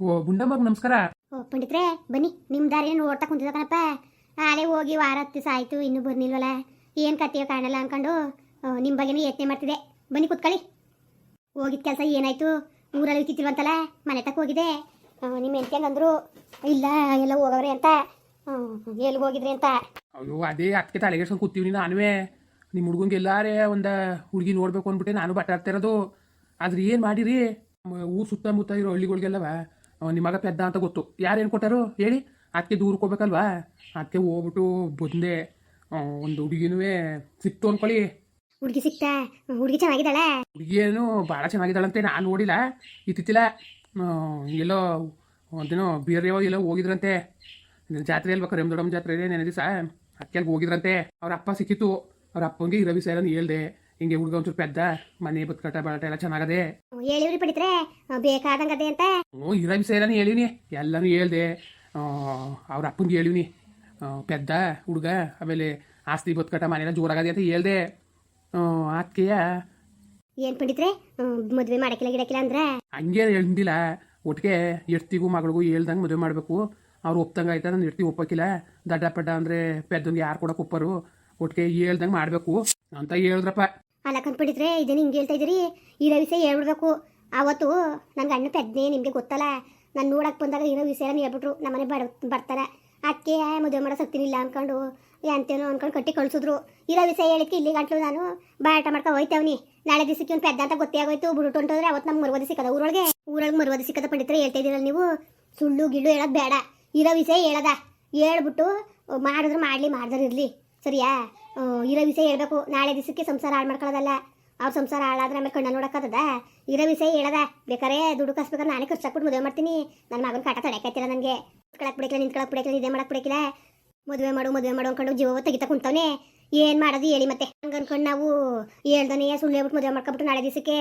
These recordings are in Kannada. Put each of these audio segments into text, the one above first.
ಓ ಗುಂಡಮ್ಮಗ್ ನಮಸ್ಕಾರ. ಓ ಪಂಡಿತ್ರೆ ಬನ್ನಿ ನಿಮ್ಮ ದಾರಿ ನೋಡ್ತಾ ಕುಂತಿದ್ದ ಕಣಪ್ಪ? ಆಲೇ ಹೋಗಿ ವಾರ ಹತ್ತು ದಿವಸ ಆಯ್ತು ಇನ್ನೂ ಬರ್ನಿಲ್ವಲ್ಲ ಏನು ಕತ್ತೀಯೋ ಕಾಣಲ್ಲ ಅನ್ಕೊಂಡು ನಿಮ್ಮ ಬಗ್ಗೆನೂ ಯತ್ನೆ ಮಾಡ್ತಿದೆ ಬನ್ನಿ ಕುತ್ಕೊಳ್ಳಿ. ಹೋಗಿದ್ ಕೆಲಸ ಏನಾಯ್ತು? ಊರಲ್ಲಿ ಇತ್ತಿಲ್ವಂತಲ್ಲ ಮನೆ ತಕ್ಕ ಹೋಗಿದೆ ನಿಮ್ಮ ಹೆಂಡ್ತಿ ಅಂದ್ರು ಇಲ್ಲ ಎಲ್ಲ ಹೋಗವ್ರೆ ಅಂತ. ಎಲ್ಲಿಗೆ ಹೋಗಿದ್ರಿ ಅಂತ? ಅಯ್ಯೋ ಅದೇ ಅದಕ್ಕೆ ತಲೆಗೆಡ್ಸ್ಕೊಂಡು ಕೂತೀವಿ ನಾನುವೇ. ನಿಮ್ಮ ಹುಡುಗಂಗೆ ಎಲ್ಲಾರೇ ಒಂದು ಹುಡುಗಿ ನೋಡ್ಬೇಕು ಅಂದ್ಬಿಟ್ಟು ನಾನು ಬಟ್ಟಾಡ್ತಿರೋದು ಆದ್ರೆ ಏನು ಮಾಡಿರಿ? ಊರ್ ಸುತ್ತಮುತ್ತ ಇರೋ ಹಳ್ಳಿಗಳಿಗೆಲ್ಲವ? ನಿಮ್ಮ ಮಗ ಪೆದ್ದ ಅಂತ ಗೊತ್ತು. ಯಾರೇನು ಕೊಟ್ಟಾರು ಹೇಳಿ. ಅದಕ್ಕೆ ದೂರಕ್ಕೆ ಹೋಗ್ಬೇಕಲ್ವಾ? ಅದಕ್ಕೆ ಹೋಗ್ಬಿಟ್ಟು ಬಂದೆ. ಒಂದು ಹುಡುಗಿನೂ ಸಿಕ್ತು ಅನ್ಕೊಳ್ಳಿ. ಹುಡುಗಿ ಸಿಕ್ತಾ? ಹುಡುಗಿ ಚೆನ್ನಾಗಿದ್ದಾಳೆ? ಹುಡುಗಿಯೇನು ಭಾಳ ಚೆನ್ನಾಗಿದ್ದಾಳಂತೆ ನಾನು ನೋಡಿಲ್ಲ. ಇತ್ತಿತ್ತಿಲ್ಲ ಎಲ್ಲೋ ಒಂದೇನೋ ಬೇರೆ ಎಲ್ಲೋ ಹೋಗಿದ್ರಂತೆ. ನನ್ನ ಜಾತ್ರೆ ಅಲ್ವಾ ಕರಿಯಮ್ ದೊಡ್ಡಮ್ಮ ಜಾತ್ರೆ ಇದೆ ನೆನೆ ದಿವಸ. ಅದಕ್ಕೆ ಹೋಗಿದ್ರಂತೆ. ಅವ್ರ ಅಪ್ಪ ಸಿಕ್ಕಿತ್ತು. ಅವ್ರ ಅಪ್ಪಂಗೆ ಇರೋ ವಿಷಯ ಎಲ್ಲ ಹೇಳ್ದೆ. ಹಿಂಗೆ ಹುಡುಗ ಒಂಚೂರು ಪೆದ್ದ ಮನೆ ಬದುಕಟ ಬಾಟ ಎಲ್ಲ ಚೆನ್ನಾಗದೆ. ಹೇಳಿವ್ರಿ ಪಡಿತ್ರೆ ಬೇಕಾದಂಗದೆ ಅಂತ. ಹ್ಞೂ ಇರೋ ವಿಷಯ ಎಲ್ಲ ಹೇಳಿವ್ನಿ ಎಲ್ಲಾನು ಹೇಳ್ದೆ. ಅವ್ರ ಅಪ್ಪಂಗೆ ಹೇಳಿವ್ನಿ ಪೆದ್ದ ಹುಡುಗ ಆಮೇಲೆ ಆಸ್ತಿ ಬದ್ಕಟ ಮನೆ ಎಲ್ಲ ಜೋರಾಗದೆ ಅಂತ ಹೇಳ್ದೆ. ಆತ್ಕೆಯ. ಏನ್ ಪಂಡಿತ್ರೆ ಮದುವೆ ಮಾಡಕ್ಕಿಲ್ಲ ಗಿಡಕ್ಕಿಲ್ಲ ಅಂದ್ರೆ? ಹಂಗೆ ಹೇಳ್ದಿಲ್ಲ ಒಟ್ಟಿಗೆ ಎಡ್ತಿಗೂ ಮಗಳಿಗೂ ಹೇಳ್ದಂಗೆ ಮದುವೆ ಮಾಡಬೇಕು. ಅವ್ರು ಒಪ್ತಂಗೆ ಆಯ್ತಾ ನಾನು ಎಡ್ತಿ ಒಪ್ಪಕ್ಕಿಲ್ಲ ದಡ್ಡ ಪಡ್ಡ ಅಂದ್ರೆ ಪೆದ್ದಂಗೆ ಯಾರು ಕೊಡಕ್ಕೆ ಒಪ್ಪರು. ಒಟ್ಟಿಗೆ ಹೇಳ್ದಂಗೆ ಮಾಡಬೇಕು. ಅಂತ ಹೇಳಿದ್ರಪ್ಪ. ಅಲ್ಲ ಕಂಡ್ಬಿಟ್ಟಿದ್ರೆ ಇದನ್ನ ಹಿಂಗೆ ಹೇಳ್ತಾ ಇದ್ದೀರಿ? ಇರೋ ವಿಷಯ ಹೇಳ್ಬಿಡ್ಬೇಕು. ಅವತ್ತು ನನ್ನ ಗಂಡ ಪೆದ್ನೆ ನಿಮಗೆ ಗೊತ್ತಲ್ಲ. ನಾನು ನೋಡಕ್ಕೆ ಬಂದಾಗ ಇರೋ ವಿಷಯ ಹೇಳ್ಬಿಟ್ರು. ನಮ್ಮನೆ ಬಡ ಬರ್ತಾರೆ. ಅಕ್ಕೆ ಮದುವೆ ಮಾಡೋ ಸಕ್ತಿನಿಲ್ಲ ಅನ್ಕೊಂಡು ಎಂತೇನೋ ಅನ್ಕೊಂಡು ಕಟ್ಟಿ ಕಳಿಸಿದ್ರು. ಇರೋ ವಿಷಯ ಹೇಳಿಕ್ಕೆ ಇಲ್ಲಿ ಗಂಟ್ಲು ನಾನು. ಬಾಯಾಟ ಮಾಡ್ಕೊಂಡು ಹೋಯ್ತವ್ನಿ ನಾಳೆ ದಿವಸಕ್ಕೆ ಒಂದು ಪೆದ್ದ ಅಂತ ಗೊತ್ತೇ ಆಗೋಯ್ತು. ಬಿಡುಟ್ಟು ಅಂತಂದ್ರೆ ಅವತ್ತು ನಮ್ಗೆ ಮರುವದಿ ಸಿಕ್ಕದ. ಊರೊಳಗೆ? ಊರೊಳಗೆ ಮರುವದಿ ಸಿಕ್ಕದ ಪಂಡಿತರೆ ಹೇಳ್ತಾ ಇದ್ದೀರಲ್ಲ ನೀವು. ಸುಳ್ಳು ಗಿಳ್ಳು ಹೇಳೋದು ಬೇಡ. ಇರೋ ವಿಷಯ ಹೇಳದ. ಹೇಳ್ಬಿಟ್ಟು ಮಾಡಿದ್ರು ಮಾಡಲಿ ಮಾಡಿದ್ರೆ ಇರಲಿ. ಸರಿಯಾ? ಇರೋ ವಿಷಯ ಹೇಳ್ಬೇಕು. ನಾಳೆ ದಿವಸಕ್ಕೆ ಸಂಸಾರ ಹಾಳು ಮಾಡ್ಕೊಳ್ಳೋದಲ್ಲ. ಅವ್ರ ಸಂಸಾರ ಹಾಳಾದ್ರೆ ಆಮೇಲೆ ಕಣ್ಣ ನೋಡಕ್ಕದ ಇರೋ ವಿಷಯ ಹೇಳದ. ಬೇಕಾರೆ ದುಡ್ಡು ಕಸ್ಬೇಕಾದ್ರೆ ನಾನೇ ಖರ್ಚು ಹಾಕ್ಬಿಟ್ಟು ಮದುವೆ ಮಾಡ್ತೀನಿ. ನನ್ನ ಮಗನ ಕಾಟ ತಡೆಕಾಯ್ತಿಲ್ಲ ನನಗೆ. ಕಳಕ್ ಬಿಡಕ್ಕಿಲ್ಲ, ನಿಂತ್ಕೊಳಕ್ ಬಿಡಕ್ಕಿಲ್ಲ, ಇದೇ ಮಾಡಕ್ ಬಿಡಕ್ಕಿಲ್ಲ. ಮದುವೆ ಮಾಡು ಮದುವೆ ಮಾಡು ಅನ್ಕೊಂಡು ಜೀವ ತೆಗಿತಾ ಕುಂತವನೆ. ಏನ್ ಮಾಡೋದು ಹೇಳಿ ಮತ್ತೆ. ಹಂಗೆ ಅನ್ಕೊಂಡು ನಾವು ಹೇಳ್ದನೆ ಸುಳ್ಳು ಹೇಳ್ಬಿಟ್ಟು ಮದುವೆ ಮಾಡ್ಕೊಬಿಟ್ಟು ನಾಳೆ ದಿವಸಕ್ಕೆ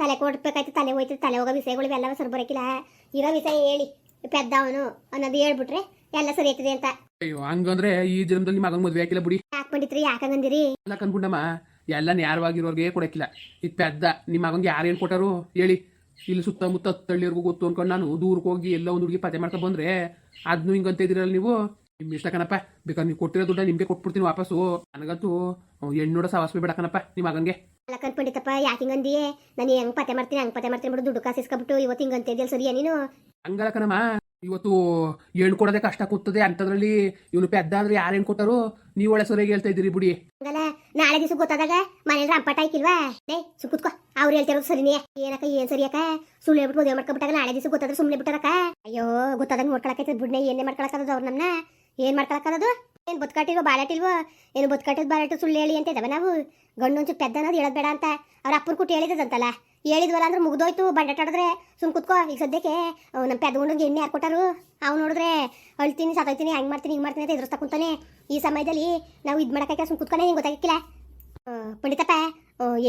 ತಲೆ ಕೊಡ್ಬೇಕಾಯ್ತು ತಲೆ ಹೋಯ್ತು, ತಲೆ ಹೋಗೋ ವಿಷಯಗಳು ಎಲ್ಲ ಸರಿ ಬರಕಿಲ್ಲ ಇರೋ ವಿಷಯ ಹೇಳಿ. ಪೆದ್ದವನು ಅನ್ನೋದು ಹೇಳ್ಬಿಟ್ರೆ ಎಲ್ಲ ಸರಿ ಆಯ್ತದೆ ಅಂತ. ಅಯ್ಯೋ ಹಂಗಂದ್ರೆ ಈ ಜನ್ಮದಲ್ಲಿ ಮಗನ್ ಮದ್ವೆ ಹಾಕಿಲ್ಲ ಬಿಡಿ. ಯಾಕೆ ಪಂಡಿತ್ರಿ ಯಾಕಂಗಂದಿರಿ? ಎಲ್ಲ ಕನ್ಕೊಂಡಮ್ಮ ಎಲ್ಲ ನ್ಯಾರವಾಗಿರೋರ್ಗೆ ಕೊಡಕ್ಕಿಲ್ಲ. ಇದು ಪೆದ್ದ ನಿಮ್ಮ ಮಗಂಗೆ ಏನ್ ಕೊಟ್ಟಾರು ಹೇಳಿ. ಇಲ್ಲಿ ಸುತ್ತಮುತ್ತ ಹತ್ತಳ್ಳಿಯವ್ರಿಗೂ ಗೊತ್ತು ಅನ್ಕೊಂಡು ನಾನು ದೂರಕ್ಕೆ ಹೋಗಿ ಎಲ್ಲ ಒಂದು ಹುಡುಗಿ ಪತ್ತೆ ಮಾಡ್ಕೊ ಬಂದ್ರೆ ಅದನ್ನು ಹಿಂಗಂತ ಇದ್ದೀರಲ್ಲ ನೀವು? ನಿಮ್ಮ ಇಷ್ಟ ಕಣಪ್ಪ ಬೇಕಾದ್ರೆ ನೀವು ಕೊಟ್ಟಿರೋ ದುಡ್ಡ ನಿಮಗೆ ಕೊಟ್ಬಿಡ್ತೀನಿ ವಾಪಸ್ಸು. ನನಗಂತೂ ಹೆಣ್ಣು ನೋಡ ಸಾವಾಸ ಬೇಡ ಕಣಪ್ಪ ನಿಮ್ಮ ಮಗಂಗೆ. ಅಲ್ಲ ಕನ್ಪಂಡಿತಪ್ಪ ಯಾಕೆ ಹಿಂಗಂದಿಯೇ? ನಾನು ಹೆಂಗ್ ಪತ್ತೆ ಮಾಡ್ತೀನಿ ಹಂಗ್ ಪತ್ತೆ ಮಾಡ್ತೀನಿ ಬಿಡು ದುಡ್ಡು ಕಾಸಿಸ್ಕೊಬಿಟ್ಟು ಇವತ್ತು ಇವತ್ತು ಹಿಂಗಂತಿದ್ಯಲ್ಲ ಸರಿಯಾ ನೀನು? ಹಂಗಲ್ಲ ಕಣಮ್ಮ. ಇವತ್ತು ಹೆಣ್ಣು ಕೊಡೋದೇ ಕಷ್ಟ ಕೂತದೆ ಅಂತದ್ರಲ್ಲಿ ಇವನು ಪೆದ್ದ ಅಂದ್ರೆ ಯಾರೇನ್ ಕೊಟ್ಟರು? ನೀವು ಒಳ್ಳೆ ಸರಿಯಾಗಿ ಹೇಳ್ತಾ ಇದ್ದೀರಿ ಬಿಡಿ. ನಾಳೆ ದಿವಸ ಗೊತ್ತಾದಾಗ ಮನೇಲಿ ರಂಪಾಟ ಆಯ್ಕಿಲ್ವಾ ಡೇ ಅವ್ರು ಹೇಳ್ತಿರೋದು ಸರಿನೇ. ಏನಕ್ಕ, ಏನ್ ಸರಿಯಕ್ಕ ಸುಳ್ಳು ಹೇಳ್ಬಿಟ್ಟು ಮದುವೆ ಮಾಡ್ಕೊಬಿಟ್ಟಾಗ ನಾಳೆ ದಿವಸ ಗೊತ್ತಾದ್ರೆ ಸುಮ್ನೆ ಬಿಟ್ಟಾರಕ್ಕ? ಅಯ್ಯೋ, ಗೊತ್ತಾದಾಗ ನೋಡ್ಕೊಳಕ್ ಬಿಡ್ನೆ. ಏನೇ ಮಾಡ್ಕೊಳಕ್ ಅವ್ರು ನಮ್ಮನ್ನ ಏನ್ ಮಾಡ್ಕೊಳಕದದು ಏನ್ ಬದುಕಾಟಿಗೋ ಬಾಳಾಟಿಲ್ವೋ ಏನು ಬದುಕಾಟಿದ್ ಬಾಳಾಟ ಸುಳ್ಳು ಹೇಳಿ ಅಂತ ಇದಾವೆ ನಾವು? ಗಂಡು ಒಂಚೂರು ಪೆದ್ದ ಅನ್ನೋದು ಹೇಳೋದು ಬೇಡ ಅಂತ ಅವ್ರ ಅಪ್ಪನ ಕುಟ್ಟಿ ಹೇಳಿದಂತಲ್ಲ ಹೇಳಿದ್ವಲ್ಲ ಅಂದ್ರೆ ಮುಗ್ದೋಯ್ತು ಬಂಡಾಟಾಡಿದ್ರೆ ಸುಮ್ ಕುತ್ಕೋ. ಈಗ ಸದ್ಯಕ್ಕೆ ನಮ್ಮ ಪೆದ್ದ ಗುಂಡಂಗೆ ಎಣ್ಣೆ ಹಾಕೊಟ್ಟಾರು. ಕೊಟ್ಟಾರು ಅವ್ನು ನೋಡಿದ್ರೆ ಅಳ್ತೀನಿ ಸತ್ತೋಯ್ತೀನಿ ಹಂಗೆ ಮಾಡ್ತೀನಿ, ಹಿಂಗೆ ಮಾಡ್ತೀನಿ ಅಂತ ಎದುರಿಸ್ತಾ ಕುಂತಾನೆ. ಈ ಸಮಯದಲ್ಲಿ ನಾವು ಇದು ಮಾಡೋಕ್ಕೆ ಸುಮ್ ಕುತ್ಕೊಂಡೆ ಹಿಂಗೆ ಗೊತ್ತಾಗಿಕ್ಕಿಲ್ಲ ಪಂಡಿತಪ್ಪ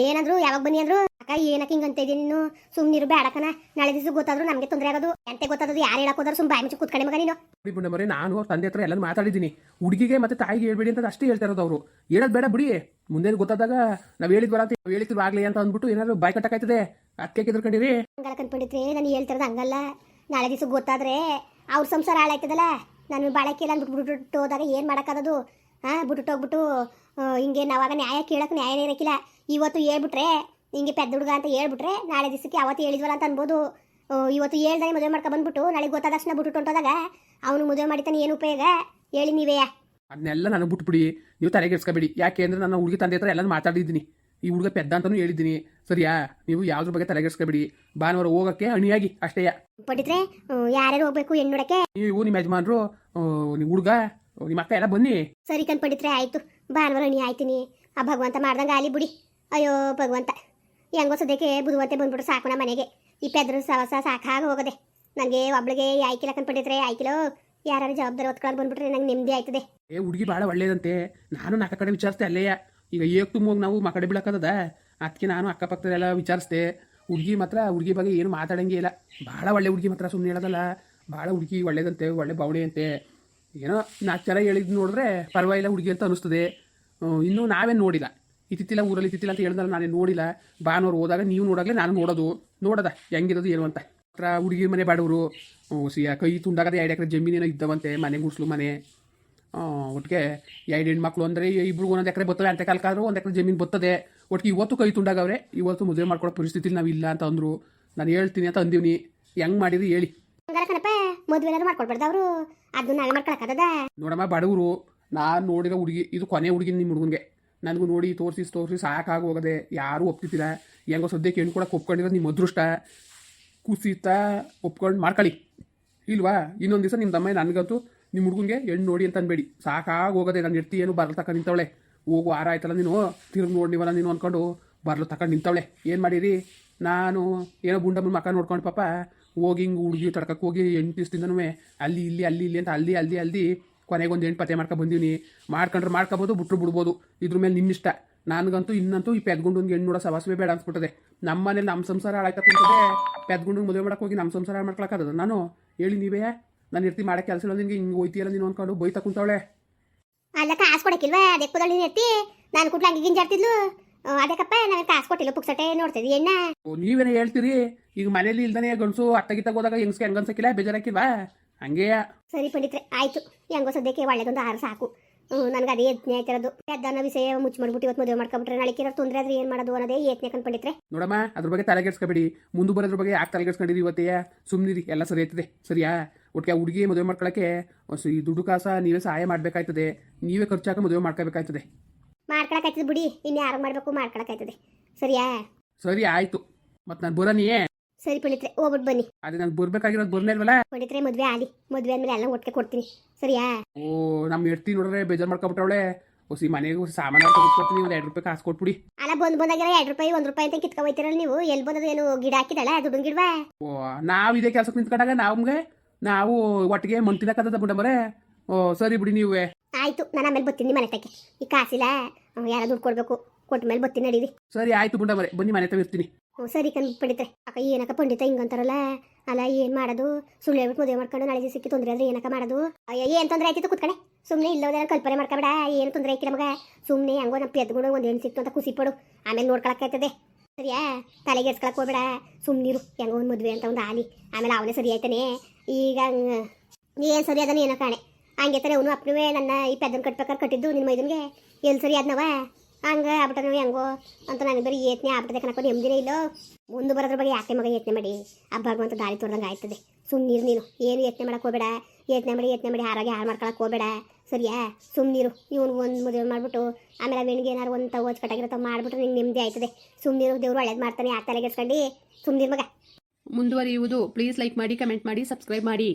ಏನಂದ್ರು ಯಾವಾಗ ಬನ್ನಿ ಅಂದ್ರು? ಅಕ್ಕ ಏನಕ್ಕೆ ಹಿಂಗಂತ ಇದೀನಿ ನೀನು? ಸುಮ್ಮನಿರು ಬೇಡಕನ ನಾಳೆ ದಿವಸ ಗೊತ್ತಾದ್ರು ನಮಗೆ ತೊಂದರೆ ಆಗೋದು. ಎಂತೆ ಗೊತ್ತಾದ್ರು ಯಾರು ಹೇಳಕ್ ಹೋದ್ರು ಸುಮ್ ಬಾಯಿ ಮುಚ್ಚಿ ಕೂತ್ಕೊಂಡೆ ಮಗ ನೀನು. ಬಿಡಿ ಮರೆ ನಾನು ಅವ್ರ ತಂದೆ ಹತ್ರ ಎಲ್ಲ ಮಾತಾಡಿದ್ದೀನಿ. ಹುಡುಗಿಗೆ ಮತ್ತೆ ತಾಯಿಗೆ ಹೇಳ್ಬೇಡಿ ಅಂತ ಅಷ್ಟೇ ಹೇಳ್ತಾ ಇರೋದು ಅವರು. ಹೇಳೋದು ಬೇಡ ಬಿಡಿ. ಮುಂದೆ ಗೊತ್ತಾದಾಗ ನಾವು ಹೇಳಿದ್ ಅಂತ ನಾವು ಹೇಳಿದ್ರು ಆಗ್ಲಿ ಅಂತ ಅಂದ್ಬಿಟ್ಟು ಏನಾದ್ರು ಬಾಯ್ ಕಟ್ಟಕಾಯ್ತದೆ. ಅದಕ್ಕೆ ಕೆದ್ರಕೊಂಡಿರಿ ಹಂಗಲ್ಲ ಕನ್ಪಂಡಿತ್ರಿ ನಾನು ಹೇಳ್ತಿರೋದು ಹಂಗಲ್ಲ. ನಾಳೆ ದಿವಸ ಗೊತ್ತಾದ್ರೆ ಅವ್ರ ಸಂಸಾರ ಹಾಳಾಯ್ತದಲ್ಲ? ನಾನು ಬಾಳಕ್ಕಿಲ್ಲ ಅಂದ್ಬಿಟ್ಟು ಬಿಟ್ಬಿಟ್ಟು ಹೋದಾಗ ಏನು ಮಾಡೋಕ್ಕಾಗೋದು ಹಾಂ ಬಿಟ್ಟು ಹೋಗ್ಬಿಟ್ಟು ಆ, ಹಿಂಗೆ ನಾವಾಗ ನ್ಯಾಯ ಕೇಳಕ್ಕೆ ನ್ಯಾಯ ಇರಕ್ಕಿಲ್ಲ ಇವತ್ತು ಹೇಳ್ಬಿಟ್ರೆ ಹಿಂಗೆ ಪೆದ್ದ ಹುಡುಗ ಅಂತ ಹೇಳ್ಬಿಟ್ರೆ ನಾಳೆ ದಿವಸಕ್ಕೆ ಅವತ್ತು ಹೇಳಿದ್ವಲ್ಲ ಅಂತ ಅನ್ಬೋದು. ಇವತ್ತು ಹೇಳ್ದಾನೆ ಮದುವೆ ಮಾಡ್ಕೊಂಡು ಬಂದ್ಬಿಟ್ಟು ನಾಳೆ ಗೊತ್ತಾದ ತಕ್ಷಣ ಬಿಟ್ಬಿಟ್ಟು ಹೊಂಟೋದಾಗ ಅವನು ಮದುವೆ ಮಾಡಿತಾನೆ ಏನು ಉಪಯೋಗ? ಹೇಳಿ ನೀವೇ. ಅದನ್ನೆಲ್ಲ ನನಗೆ ಬಿಟ್ಬಿಡಿ. ನೀವು ತಲೆಗೆಡ್ಸ್ಕೊಬೇಡಿ ಯಾಕೆ ಅಂದ್ರೆ ನಾನು ಹುಡುಗಿ ತಂದೆ ಹತ್ರ ಎಲ್ಲ ಮಾತಾಡಿದ್ದೀನಿ. ಈ ಹುಡುಗ ಪೆದ್ದ ಅಂತಲೂ ಹೇಳಿದ್ದೀನಿ. ಸರಿಯಾ? ನೀವು ಯಾವ್ದ್ರ ಬಗ್ಗೆ ತಲೆಗೆಡ್ಸ್ಕೊಬೇಡಿ ಭಾನುವಾರ ಹೋಗೋಕ್ಕೆ ಅಣಿಯಾಗಿ ಅಷ್ಟೇ ಪಡಿದ್ರೆ ಯಾರ್ಯಾರು ಹೋಗ್ಬೇಕು ಹೆಣ್ಣು ನೋಡಕ್ಕೆ ನೀವು ನಿಮ್ಮ ಯಜಮಾನ್ರು ನಿಮ್ಮ ಹುಡುಗ ನಿಮ್ಮ ಅಕ್ಕ ಎಲ್ಲ ಬನ್ನಿ. ಸರಿ ಕನ್ಪಂಡಿತ್ರೆ ಆಯ್ತು. ಭಾನುವಾರ ಅಣಿ ಆಯ್ತೀನಿ ಆ ಭಗವಂತ ಮಾಡ್ದಂಗೆ ಆಲಿ ಬಿಡಿ. ಅಯ್ಯೋ, ಭಗವಂತ. ಹೆಂಗೋ ಸದ್ಯಕ್ಕೆ ಬುಧವಂತೆ ಬಂದ್ಬಿಟ್ಟು ಸಾಕು ನಮ್ಮ ಮನೆಗೆ. ಈ ಪೆದ್ರ ಸವಸ ಸಾಕಾಗ ಹೋಗದೆ. ನನಗೆ ಒಬ್ಳಿಗೆ ಆಯ್ಕಿಲ್ಲ ಕಂಡ್ಬಿಟ್ಟಿದ್ರೆ ಆಯ್ಕಿಲೋ? ಯಾರು ಜವಾಬ್ದಾರಿ ಹೊತ್ಕೊಳಕ್ ಬಂದ್ಬಿಟ್ರೆ ನಂಗೆ ನೆಮ್ಮದಿ ಆಯ್ತದೆ. ಏ, ಹುಡುಗಿ ಭಾಳ ಒಳ್ಳೇದಂತೆ. ನಾನು ನಾಲ್ಕು ಕಡೆ ವಿಚಾರಿಸ್ದೆ ಅಲ್ಲೇ ಈಗ ಏಕ್ ತುಂಬ ನಾವು ಮಕಡೆ ಬೀಳಕ್ಕದ ಅದಕ್ಕೆ ನಾನು ಅಕ್ಕಪಕ್ಕದೆಲ್ಲ ವಿಚಾರಿಸ್ದೆ. ಹುಡುಗಿ ಮಾತ್ರ ಹುಡುಗಿ ಬಗ್ಗೆ ಏನು ಮಾತಾಡಂಗೆ ಇಲ್ಲ. ಭಾಳ ಒಳ್ಳೆ ಹುಡುಗಿ ಮಾತ್ರ ಸುಮ್ಮನೆ ಹೇಳೋದಲ್ಲ. ಭಾಳ ಹುಡುಗಿ ಒಳ್ಳೇದಂತೆ, ಒಳ್ಳೆ ಬಾವಣೆ ಅಂತೆ. ಏನೋ ನಾಲ್ಕು ಜನ ಹೇಳಿದ್ದು ನೋಡಿದ್ರೆ ಪರವಾಗಿಲ್ಲ ಹುಡುಗಿ ಅಂತ ಅನಿಸ್ತದೆ ಇನ್ನೂ ನಾವೇನು ನೋಡಿಲ್ಲ. ಇತ್ತಿತ್ತಿಲ್ಲ ಊರಲ್ಲಿ ಇತ್ತಿಲ್ಲ ಅಂತ ಹೇಳಿದ್ರೆ ನಾನು ನೋಡಿಲ್ಲ. ಭಾನುವಾರ ಹೋದಾಗ ನೀವು ನೋಡಾಗಲೇ ನಾನು ನೋಡೋದು. ನೋಡದ ಹೆಂಗಿರೋದು ಏನು ಅಂತ. ಹತ್ರ ಹುಡುಗಿ ಮನೆ ಬಾಡೋರು. ಸಿಯ ಕೈ ತುಂಡಾಗದೆ ಎರಡು ಎಕರೆ ಜಮೀನೇನೋ ಇದ್ದವಂತೆ ಮನೆ ಗುಡ್ಸ್ಲು ಮನೆ. ಒಟ್ಟಿಗೆ ಎರಡು ಹೆಣ್ಮಕ್ಳು ಅಂದರೆ ಇಬ್ರಿಗೂ ಒಂದೊಂದು ಎಕರೆ ಬರ್ತವೆ ಅಂತ ಕಾಲಕ್ಕಾದ್ರೂ ಒಂದು ಎಕರೆ ಜಮೀನು ಬರ್ತದೆ. ಒಟ್ಟಿಗೆ ಇವತ್ತು ಕೈ ತುಂಡಾಗವ್ರೆ ಇವತ್ತು ಮದುವೆ ಮಾಡ್ಕೊಳ್ಳೋ ಪರಿಸ್ಥಿತಿಲಿ ನಾವು ಇಲ್ಲ ಅಂತ ಅಂದರು. ನಾನು ಹೇಳ್ತೀನಿ ಅಂತ ಅಂದೀವಿ ಹೆಂಗೆ ಮಾಡಿರಿ ಹೇಳಿ. ನೋಡಮ್ಮ ಬಡವರು ನಾನು ನೋಡಿರೋ ಹುಡುಗಿ ಇದು ಕೊನೆ ಹುಡುಗಿ ನಿಮ್ಮ ಹುಡುಗನಿಗೆ. ನನಗೂ ನೋಡಿ ತೋರಿಸಿ ತೋರಿಸಿ ಸಾಕಾಗಿ ಹೋಗದೆ ಯಾರೂ ಒಪ್ತಿದ್ದಿಲ್ಲ. ಹೆಂಗೋ ಸದ್ಯಕ್ಕೆ ಹೆಣ್ಣು ಕೂಡ ಒಪ್ಕೊಂಡಿರೋದು ನಿಮ್ಮ ಅದೃಷ್ಟ. ಕುಸಿತ ಒಪ್ಕೊಂಡು ಮಾಡ್ಕೊಳ್ಳಿ. ಇಲ್ವಾ? ಇನ್ನೊಂದು ದಿವಸ ನಿಮ್ಮ ತಮ್ಮ ನನಗಂತೂ ನಿಮ್ಮ ಹುಡುಗನಿಗೆ ಹೆಣ್ಣು ನೋಡಿ ಅಂತ ಅನ್ಬೇಡಿ. ಸಾಕಾಗಿ ಹೋಗದೆ ನಾನು ಇರ್ತಿ ಏನು ಬರಲು ತಕ್ಕ ನಿಂತವಳೆ. ಹೋಗು, ಆರ ಆಯ್ತಲ್ಲ ನೀನು? ತಿರುಗಿ ನೋಡಿವಲ್ಲ ನೀನು ಅಂದ್ಕೊಂಡು ಬರಲು ತಕೊಂಡು ನಿಂತವಳೆ. ಏನು ಮಾಡಿರಿ? ನಾನು ಏನೋ ಗುಂಡಮ್ಮನ ಮಕ್ಕ ನೋಡ್ಕೊಂಡು ಪಾಪ. ಹೋಗಿ ಹಿಂಗೆ ಹುಡುಗಿ ತಡ್ಕಕ್ಕೆ ಹೋಗಿ ಎಂಟು ದಿವಸದಿಂದನೂ ಅಲ್ಲಿ, ಇಲ್ಲಿ ಅಲ್ಲಿ, ಇಲ್ಲಿ ಅಂತ ಅಲ್ಲಿ ಅಲ್ಲಿ ಅಲ್ಲಿ ಕೊನೆಗೆ ಒಂದು ಎಂಟು ಪತ್ತೆ ಮಾಡ್ಕೊ ಬಂದೀನಿ ಮಾಡ್ಕೊಂಡ್ರೆ ಮಾಡ್ಕೊಬೋದು ಬಿಟ್ರು ಬಿಡ್ಬೋದು. ಇದ್ರ ಮೇಲೆ ನಿಮ್ಮಿಷ್ಟ. ನನಗಂತೂ ಇನ್ನಂತೂ ಈ ಪೆದ್ಗುಂಡನ್ಗೆ ಹೆಣ್ಣು ನೋಡೋ ಸವಾಸವೇ ಬೇಡ ಅನ್ಸ್ಬಿಟ್ಟದೆ. ನಮ್ಮ ಮನೇಲಿ ನಮ್ಮ ಸಂಸಾರ ಹಾಳಾಯ್ತಾ ಕುಂತದೆ. ಪೆದ್ಗುಂಡು ಮದುವೆ ಮಾಡಕ್ಕೆ ಹೋಗಿ ನಮ್ಮ ಸಂಸಾರ ಹಾಳ್ ಮಾಡ್ಕೊಳಕ್ಕಾಗದ ನಾನು ಹೇಳಿ ನೀವೇ. ನಾನು ಇರ್ತಿ ಮಾಡೋ ಕೆಲಸ ಇಲ್ಲ ನಿನಗೆ ಹಿಂಗೆ ಹೋಯ್ತೀಯಲ್ಲ ನೀನು ಅನ್ಕೊಂಡು ಬೈತ ಕುಂತವಳೆ. ಅಲ್ಲ ಕಾಸು ಕೊಡಕ್ಕಿಲ್ವಾ? ಅದಕ್ಕೆ ಕುದಳಿ ಎತ್ತಿ ನಾನು ಕುಟ್ಲ ಹಂಗೆ ಜಾರ್ತಿದ್ಲು ಅದಕ್ಕಪ್ಪ ನನಗೆ ಕಾಸು ಕೊಟ್ಟಿಲ್ಲ ಪುಕ್ಸಟೆ ನೋಡ್ತೀವಿ ಎಣ್ಣ ನೀವೇನೇ ಹೇಳ್ತೀರಿ? ಈಗ ಮನೇಲಿ ಇಲ್ದಾನೆ ಗಂಡಸು ಅತ್ತಗಿತ್ತಾಗ ಹೋದಾಗ ಹೆಂಗ್ಸ್ಗೆ ಹೆಂಗ್ ಅನ್ಸಕ್ಕಿಲ್ಲ? ಬೇಜಾರಾಕಿಲ್ವಾ ಹಂಗೆಯಾ ಸರಿ ಪಂಡಿತ್ರೆ ಆಯ್ತು. ಹೆಂಗೋ ಸದ್ಯಕ್ಕೆ ಒಳ್ಳೇದೊಂದು ಆಹಾರ ಸಾಕು. ನನಗೆ ಅದೇ ಯತ್ನೆ ಆಯ್ತಿರೋದು. ಅದನ್ನ ವಿಷಯ ಮುಚ್ಚಿ ಮಾಡ್ಬಿಟ್ಟು ಇವತ್ತು ಮದುವೆ ಮಾಡ್ಕೊಂಬಿಟ್ರೆ ನಾಳೆ ತೊಂದರೆ ಆದ್ರೆ ಏನು ಮಾಡೋದು ಅನ್ನೋದೇ ಯತ್ನೆ ಕಂಡ್ಪಂಡಿತ್ರೆ ನೋಡಮ್ಮ ಅದ್ರ ಬಗ್ಗೆ ತಲೆಗೆಡ್ಸ್ಕೊಬೇಡಿ ಮುಂದೆ ಬರೋದ್ರ ಬಗ್ಗೆ ಯಾಕೆ ತಲೆಗೆಡ್ಸ್ಕೊಂಡಿರಿ ಇವತ್ತೇ? ಸುಮ್ಮನಿರಿ ಎಲ್ಲ ಸರಿ ಆಯ್ತದೆ. ಸರಿಯಾ? ಒಟ್ಟಿಗೆ ಹುಡುಗಿ ಮದುವೆ ಮಾಡ್ಕೊಳಕ್ಕೆ ಈ ದುಡ್ಡು ಕಾಸ ನೀವೇ ಸಹಾಯ ಮಾಡ್ಬೇಕಾಯ್ತದೆ. ನೀವೇ ಖರ್ಚಾಕ ಮದುವೆ ಮಾಡ್ಕೋಬೇಕಾಯ್ತದೆ. ಮಾಡ್ಕೊಳಕಾಯ್ತದೆ ಬಿಡಿ. ಇನ್ನು ಯಾರು ಮಾಡಬೇಕು ಮಾಡ್ಕೊಳಕಾಯ್ತದೆ ಸರಿಯಾ? ಸರಿ ಆಯ್ತು. ಮತ್ತೆ ನಾನು ಬರೋನಿಯೇ? ಸರಿ ಪಂಡಿತ್ರೆ ಹೋಗ್ಬಿಟ್ಟು ಬನ್ನಿ. ಅದೇ ನಾನು ಬರ್ಬೇಕಾಗಿರೋದು ಬರ್ನೇ ಇಲ್ವಲ್ಲ? ಪಂಡಿತ್ರೆ ಮದ್ವೆ ಆಲಿ. ಮದ್ವೆ ಆದ್ಮೇಲೆ ಎಲ್ಲ ಒಟ್ಟಿಗೆ ಕೊಡ್ತೀನಿ. ಸರಿಯಾ? ಓ ನಮ್ಮ ಎಡ್ತಿ ನೋಡ್ರೆ ಬೇಜಾರು ಮಾಡ್ಕೊಬಿಟ್ಟವಳೆ. ಹೊಸಿ ಮನೆಗೆ ಹೊಸ ಸಾಮಾನು ಕೊಡ್ತೀನಿ ಒಂದು ಎರಡು ರೂಪಾಯಿ ಕಾಸು ಕೊಟ್ಬಿಡಿ. ಅಲ್ಲ ಬಂದು ಬಂದಾಗ ಎರಡು ರೂಪಾಯಿ ಒಂದು ರೂಪಾಯಿ ಅಂತ ಕಿತ್ಕೊ ಹೋಯ್ತಿರಲ್ಲ ನೀವು? ಎಲ್ಲಿ ಬಂದದ ಏನು ಗಿಡ ಹಾಕಿದಳ ದುಡ್ಡು ಗಿಡವಾ ಓ ನಾವು ಇದೇ ಕೆಲಸಕ್ಕೆ ನಿಂತ್ಕೊಂಡಾಗ ನಮ್ಗೆ ನಾವು ಒಟ್ಟಿಗೆ ಮಂಟಿನಕ್ಕದ ಬಿಡಮರೆ ಓ ಸರಿ ಬಿಡಿ ನೀವೇ. ಆಯ್ತು ನಾನು ಆಮೇಲೆ ಬರ್ತೀನಿ ಮನೆ ತಕ್ಕೆ. ಈ ಕಾಸಿಲ್ಲ ಯಾರು ದುಡ್ಡು ಕೊಡ್ಬೇಕು. ಕೊಟ್ಟ ಮೇಲೆ ಬರ್ತೀನಿ ನಡೀರಿ. ಸರಿ ಆಯ್ತು ಬುಂಡಮರೆ ಬನ್ನಿ ಮನೆ ತಗಿರ್ತೀನಿ ಹ್ಞೂ ಸರಿ ಕಣ್ ಪಂಡಿತ್ರೆ ಅಕ್ಕ ಏನಕ್ಕ ಪಂಡಿತ ಹಿಂಗಂತಾರಲ್ಲ ಅಲ್ಲ ಏನು ಮಾಡೋದು? ಸುಳ್ಳು ಹೇಳ್ಬಿಟ್ಟು ಮದುವೆ ಮಾಡ್ಕೊಂಡು ನಾಳೆ ಸಿಕ್ಕಿ ತೊಂದರೆ ಆದ್ರೆ ಏನಕ್ಕ ಮಾಡೋದು? ಅಯ್ಯೋ ಏನು ತೊಂದರೆ ಆಯ್ತಿತ್ತು ಕುತ್ಕಣೆ? ಸುಮ್ಮನೆ ಇಲ್ಲೋದೇನ ಕಲ್ಪನೆ ಮಾಡ್ಕೊಬೇಡ ಏನು ತೊಂದರೆ ಐತಿ ನಮಗೆ ಸುಮ್ಮನೆ ಹಂಗೋ ನಮ್ಮ ಎದ್ಕೊಂಡು ಒಂದು ಹೆಣ್ಣು ಸಿಕ್ತು ಅಂತ ಖುಷಿ ಪಡು. ಆಮೇಲೆ ನೋಡ್ಕೊಳಕ್ಕಾಯ್ತದೆ ಸರಿಯಾ? ತಲೆಗೆ ಎಸ್ಕೊಳಕ್ ಹೋಗ್ಬೇಡ. ಸುಮ್ಮನಿರು ಹೆಂಗೋ ಒಂದು ಮದುವೆ ಅಂತ ಒಂದು ಆಲಿ ಆಮೇಲೆ ಅವನೇ ಸರಿ ಆಯ್ತಾನೆ. ಈಗ ಏನು ಸರಿ ಅದನ್ನ ಏನೋ ಕಾಣೆ. ಹಂಗೆ ತಾನೆ ಅವನು ಅಪ್ಪನವೇ ನನ್ನ ಈ ಪೆದ್ದನ್ ಕಟ್ಬೇಕಾದ್ರೆ ಕಟ್ಟಿದ್ದು ನಿಮ್ಮ ಮೈದನ್ಗೆ. ಎಲ್ಲಿ ಸರಿ ಆದ್ನವ? ಹಂಗೆ ಆಗ್ಬಿಟ್ಟ ಹೆಂಗೋ ಅಂತ ನನಗೆ ಬರೀ ಏತ್ನೆ ಆಗ್ಬಿಟ್ಟದೆ ಕಣಪ್ಪ, ನೆಮ್ಮದಿನೇ ಇಲ್ಲೋ. ಮುಂದೆ ಬರೋದ್ರ ಬಗ್ಗೆ ಯಾಕೆ ಮಗ ಯತ್ನೆ ಮಾಡಿ? ಆ ಭಗವಂತ ದಾರಿ ತೋರ್ದಂಗೆ ಆಯ್ತದೆ. ಸುಮ್ಮನಿರು ನೀನು. ಏನು ಯತ್ನೆ ಮಾಡೋಕೆ ಹೋಗಬೇಡ. ಯತ್ನೆ ಮಾಡಿ ಯತ್ನೆ ಮಾಡಿ ಆರೋಗ್ಯ ಹಾಳು ಮಾಡ್ಕೊಳಕ್ಕೆ ಹೋಗಬೇಡ. ಸರಿಯಾ? ಸುಮ್ಮನಿರು ಇವನು ಒಂದು ಮದುವೆ ಮಾಡಿಬಿಟ್ಟು, ಆಮೇಲೆ ಬೆಣ್ಣಿಗೆ ಏನಾರು ಒಂದು ತಗೋಚ್ ಕಟ್ಟಾಗಿರತ್ತ ಮಾಡಿಬಿಟ್ರೆ ನಿಂಗೆ ನೆಮ್ಮದಿ ಆಯ್ತದೆ. ಸುಮ್ಮನಿರು ದೇವ್ರು ಒಳ್ಳೇದು ಮಾಡ್ತಾನೆ, ಆ ತಲೆಗೆಸ್ಕೊಂಡು ಸುಮ್ಮನಿರು ಮಗ. ಮುಂದುವರಿಯುವುದು. ಪ್ಲೀಸ್ ಲೈಕ್ ಮಾಡಿ ಕಮೆಂಟ್ ಮಾಡಿ ಸಬ್ಸ್ಕ್ರೈಬ್ ಮಾಡಿ.